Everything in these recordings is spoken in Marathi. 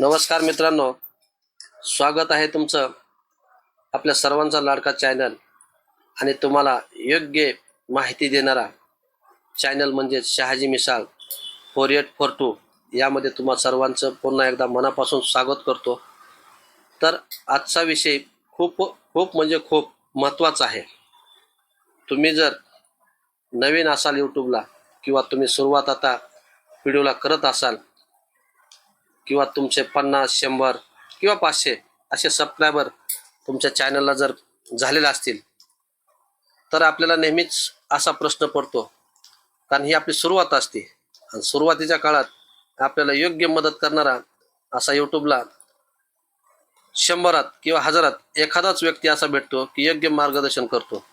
नमस्कार मित्रांनो. स्वागत आहे तुमचं आपल्या सर्वांचा लाडका चॅनल आणि तुम्हाला योग्य माहिती देणारा चॅनल म्हणजे Shahaji Misal four eight four two. यामध्ये तुम्हा सर्वांचं पुन्हा एकदा मनापासून स्वागत करतो. तर आजचा विषय खूप खूप म्हणजे खूप महत्त्वाचा आहे. तुम्ही जर नवीन असाल यूट्यूबला किंवा तुम्ही सुरुवात आता व्हिडिओला करत असाल किंवा तुमचे पन्नास शंभर किंवा पाचशे असे सबस्क्रायबर तुमच्या चॅनलला जर झालेले असतील तर आपल्याला नेहमीच असा प्रश्न पडतो. कारण ही आपली सुरुवात असते. आणि सुरुवातीच्या काळात आपल्याला योग्य मदत करणारा असा यूट्यूबला शंभरात किंवा हजारात एखादाच व्यक्ती असा भेटतो की योग्य मार्गदर्शन करतो.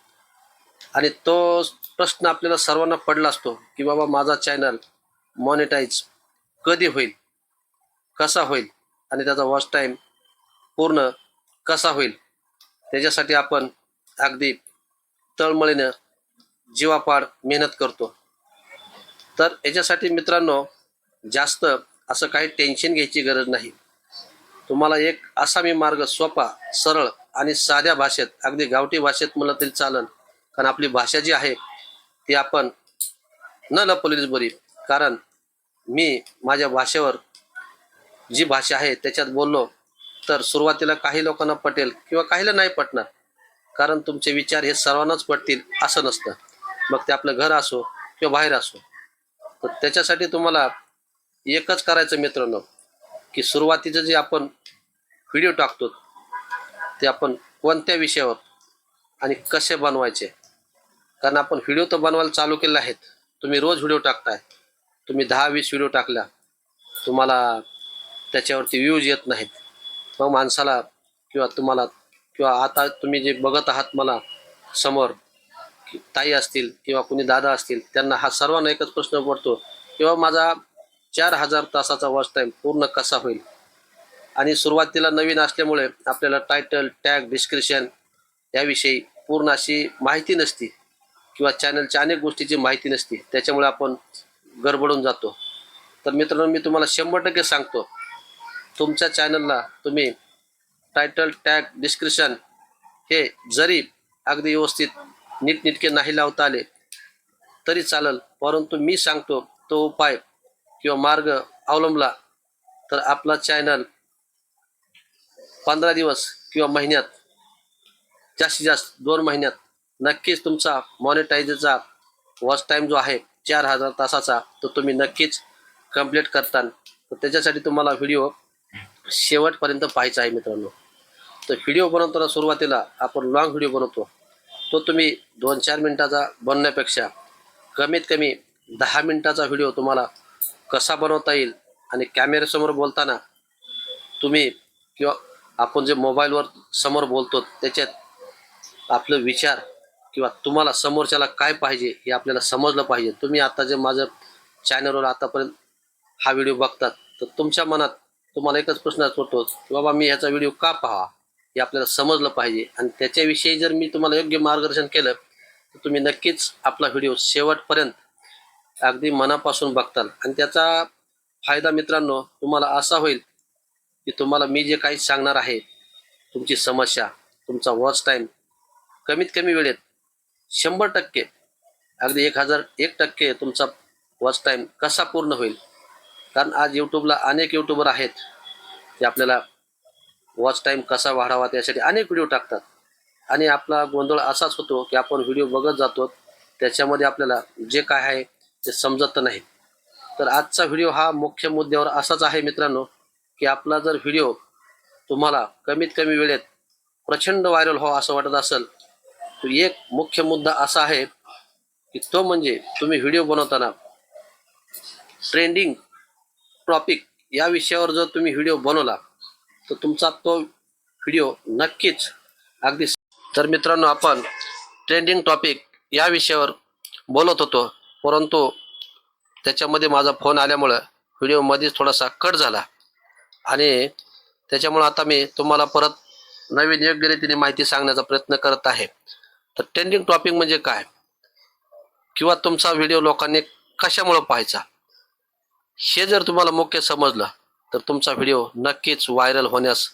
आणि तो प्रश्न आपल्याला सर्वांना पडला असतो की बाबा माझा चॅनल मॉनिटाईज कधी होईल? कसा होईल आणि त्याचा वॉच टाईम पूर्ण कसा होईल त्याच्यासाठी आपण अगदी तळमळीनं जीवापाड मेहनत करतो. तर याच्यासाठी मित्रांनो जास्त असं काही टेन्शन घ्यायची गरज नाही. तुम्हाला एक असा मी मार्ग सोपा सरळ आणि साध्या भाषेत अगदी गावठी भाषेत म्हणलं तरी चालन. कारण आपली भाषा जी आहे ती आपण न लपवलीच बरी. कारण मी माझ्या भाषेवर जी भाषा आहे त्याच्यात बोललो तर सुरुवातीला काही लोकांना पटेल किंवा काहीला नाही पटणार. कारण तुमचे विचार हे सर्वांनाच पटतील असं नसतं. मग ते आपलं घर असो किंवा बाहेर असो. तर त्याच्यासाठी तुम्हाला एकच करायचं मित्रांनो की सुरुवातीचं जे आपण व्हिडिओ टाकतो ते आपण कोणत्या विषयावर आणि कसे बनवायचे? कारण आपण व्हिडिओ तर बनवायला चालू केले आहेत. तुम्ही रोज व्हिडिओ टाकताय. तुम्ही दहा वीस व्हिडिओ टाकल्या. तुम्हाला त्याच्यावरती व्ह्यूज येत नाहीत. मग माणसाला किंवा तुम्हाला किंवा आता तुम्ही जे बघत आहात मला समोर ताई असतील किंवा कुणी दादा असतील त्यांना हा सर्वांना एकच प्रश्न पडतो किंवा माझा चार हजार तासाचा वॉच टाईम पूर्ण कसा होईल? आणि सुरुवातीला नवीन असल्यामुळे आपल्याला टायटल टॅग डिस्क्रिप्शन याविषयी पूर्ण अशी माहिती नसती किंवा चॅनलच्या अनेक गोष्टीची माहिती नसती त्याच्यामुळे आपण गडबडून जातो. तर मित्रांनो मी तुम्हाला शंभर टक्के सांगतो तुमच्या चॅनलला तुम्ही टायटल टॅग डिस्क्रिप्शन हे जरी अगदी व्यवस्थित नीटनिटके नाही लावता आले तरी चालेल. परंतु मी सांगतो तो उपाय किंवा मार्ग अवलंबला तर आपला चॅनल पंधरा दिवस किंवा महिन्यात जास्तीत जास्त दोन महिन्यात नक्कीच तुमचा मॉनिटायझरचा वॉच टाईम जो आहे चार हजार तासाचा तो तुम्ही नक्कीच कंप्लीट करता तर त्याच्यासाठी तुम्हाला व्हिडिओ शेवटपर्यंत पाहायचा आहे मित्रांनो. तर व्हिडिओ बनवताना सुरुवातीला आपण लॉंग व्हिडिओ बनवतो. तो तुम्ही दोन चार मिनटाचा बनण्यापेक्षा कमीत कमी दहा मिनटाचा व्हिडिओ तुम्हाला कसा बनवता येईल आणि कॅमेऱ्यासमोर बोलताना तुम्ही किंवा आपण जे मोबाईलवर समोर बोलतो त्याच्यात आपलं विचार किंवा तुम्हाला समोरच्याला काय पाहिजे हे आपल्याला समजलं पाहिजे. तुम्ही आता जे माझं चॅनलवर आतापर्यंत हा व्हिडिओ बघतात तर तुमच्या मनात तुम्हाला एकच प्रश्न असतो की बाबा मी ह्याचा व्हिडिओ का पहा? हे आपल्याला समजलं पाहिजे. आणि त्याच्याविषयी जर मी तुम्हाला योग्य मार्गदर्शन केलं तर तुम्ही नक्कीच आपला व्हिडिओ शेवटपर्यंत अगदी मनापासून बघताल. आणि त्याचा फायदा मित्रांनो तुम्हाला असा होईल की तुम्हाला मी जे काही सांगणार आहे तुमची समस्या तुमचा वॉच टाईम कमीत कमी वेळेत शंभर टक्के अगदी एक हजार एक टक्के तुमचा वॉच टाईम कसा पूर्ण होईल? कारण आज यूट्यूबला अनेक यूट्यूबर आहेत ते आपल्याला वॉच टाईम कसा वाढावा त्यासाठी अनेक व्हिडिओ टाकतात. आणि आपला गोंधळ असाच होतो की आपण व्हिडिओ बघत जातो त्याच्यामध्ये आपल्याला जे काय आहे ते समजत नाही. तर आजचा व्हिडिओ हा मुख्य मुद्द्यावर असाच आहे मित्रांनो की आपला जर व्हिडिओ तुम्हाला कमीत कमी वेळेत प्रचंड व्हायरल हो व्हावं असं वाटत असेल तर एक मुख्य मुद्दा असा आहे की तो म्हणजे तुम्ही व्हिडिओ बनवताना ट्रेंडिंग टॉपिक या विषयावर जर तुम्ही व्हिडिओ बनवला तर तुमचा तो व्हिडिओ नक्कीच अगदी तर मित्रांनो आपण ट्रेंडिंग टॉपिक या विषयावर बोलत होतो परंतु त्याच्यामध्ये माझा फोन आल्यामुळं व्हिडिओमध्येच थोडासा कट झाला. आणि त्याच्यामुळं आता मी तुम्हाला परत नवीन योग्य रीतीने माहिती सांगण्याचा प्रयत्न करत आहे. तर ट्रेंडिंग टॉपिक म्हणजे काय? किंवा तुमचा व्हिडिओ लोकांनी कशामुळं पाहायचा? हे जर तुम्हाला मुख्य समजलं तर तुमचा व्हिडिओ नक्कीच व्हायरल होण्यास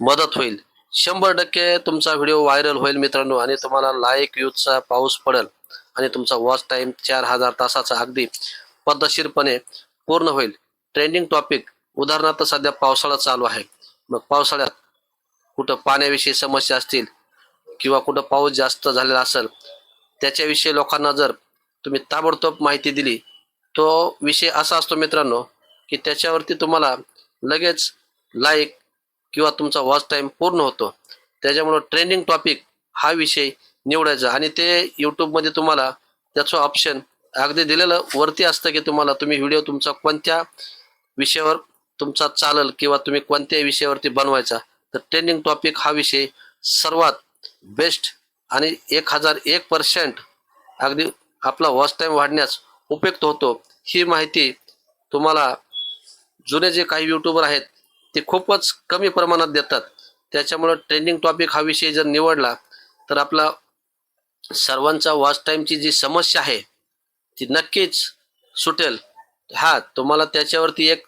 मदत होईल. शंभर टक्के तुमचा व्हिडिओ व्हायरल होईल मित्रांनो आणि तुम्हाला लाईक व्ह्यूजचा पाऊस पडेल आणि तुमचा वॉच टाईम चार हजार तासाचा अगदी पद्धतशीरपणे पूर्ण होईल. ट्रेंडिंग टॉपिक उदाहरणार्थ सध्या पावसाळा चालू आहे. मग पावसाळ्यात कुठं पाण्याविषयी समस्या असतील किंवा कुठं पाऊस जास्त झालेला असेल त्याच्याविषयी लोकांना जर तुम्ही ताबडतोब माहिती दिली तो विषय असा असतो मित्रांनो की त्याच्यावरती तुम्हाला लगेच लाईक किंवा तुमचा वॉच टाईम पूर्ण होतो. त्याच्यामुळं ट्रेंडिंग टॉपिक हा विषय निवडायचा. आणि ते यूट्यूबमध्ये तुम्हाला त्याचं ऑप्शन अगदी दिलेलं वरती असतं की तुम्हाला तुम्ही व्हिडिओ तुमचा कोणत्या विषयावर तुमचा चालल किंवा तुम्ही कोणत्याही विषयावरती बनवायचा. तर ट्रेंडिंग टॉपिक हा विषय सर्वात बेस्ट आणि एक हजार एक पर्सेंट अगदी आपला वॉच टाईम वाढण्यास उपयुक्त होतो. ही माहिती तुम्हाला जुने जे काही यूट्यूबर आहेत ते खूपच कमी प्रमाणात देतात. त्याच्यामुळं ट्रेंडिंग टॉपिक हा विषय जर निवडला तर आपला सर्वांचा वॉच टाईमची जी समस्या आहे ती नक्कीच सुटेल. हा तुम्हाला त्याच्यावरती एक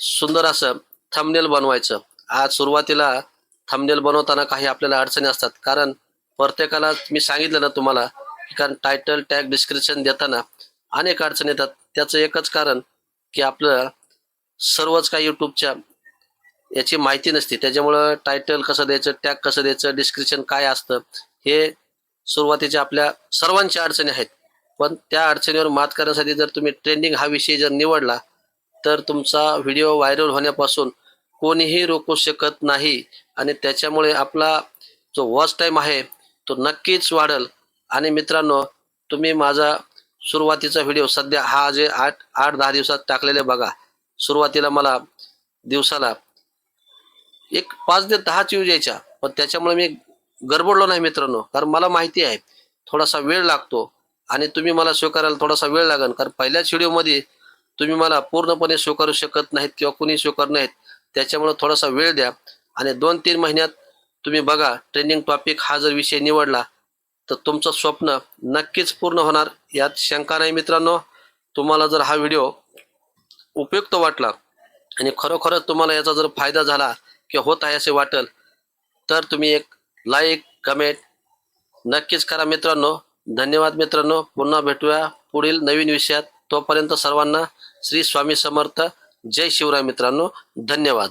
सुंदर असं थंबनेल बनवायचं. आज सुरुवातीला थंबनेल बनवताना काही आपल्याला अडचणी असतात. कारण प्रत्येकाला मी सांगितलं ना तुम्हाला की कारण टायटल टॅग डिस्क्रिप्शन देताना अनेक अडचणी येतात. त्याचं एकच कारण की आपलं सर्वच काही यूट्यूबच्या याची माहिती नसते. त्याच्यामुळं टायटल कसं द्यायचं टॅग कसं द्यायचं डिस्क्रिप्शन काय असतं हे सुरुवातीच्या आपल्या सर्वांच्या अडचणी आहेत. पण त्या अडचणीवर मात करण्यासाठी जर तुम्ही ट्रेंडिंग हा विषय जर निवडला तर तुमचा व्हिडिओ व्हायरल होण्यापासून कोणीही रोखू शकत नाही. आणि त्याच्यामुळे आपला जो वॉच टाईम आहे तो नक्कीच वाढेल. आणि मित्रांनो तुम्ही माझा सुरुवातीचा व्हिडिओ सध्या हा जे आठ आठ दहा दिवसात टाकलेले बघा. सुरुवातीला मला दिवसाला एक पाच ते दहाच यूज यायच्या पण त्याच्यामुळे मी गडबडलो नाही मित्रांनो. कारण मला माहिती आहे थोडासा वेळ लागतो. आणि तुम्ही मला स्वीकारायला थोडासा वेळ लागेल. कारण पहिल्याच व्हिडिओमध्ये तुम्ही मला पूर्णपणे स्वीकारू शकत नाहीत किंवा कुणी स्वीकार नाहीत. त्याच्यामुळे थोडासा वेळ द्या. आणि दोन तीन महिन्यात तुम्ही बघा ट्रेंडिंग टॉपिक हा जर विषय निवडला तर तुमचं स्वप्न नक्कीच पूर्ण होणार. यात शंका नाही मित्रांनो. तुम्हाला जर हा व्हिडिओ उपयुक्त वाटला आणि खरोखरच तुम्हाला याचा जर फायदा झाला किंवा होत आहे असे वाटेल तर तुम्ही एक लाईक कमेंट नक्कीच करा मित्रांनो. धन्यवाद मित्रांनो. पुन्हा भेटूया पुढील नवीन विषयात. तोपर्यंत सर्वांना श्री स्वामी समर्थ. जय शिवराय मित्रांनो. धन्यवाद.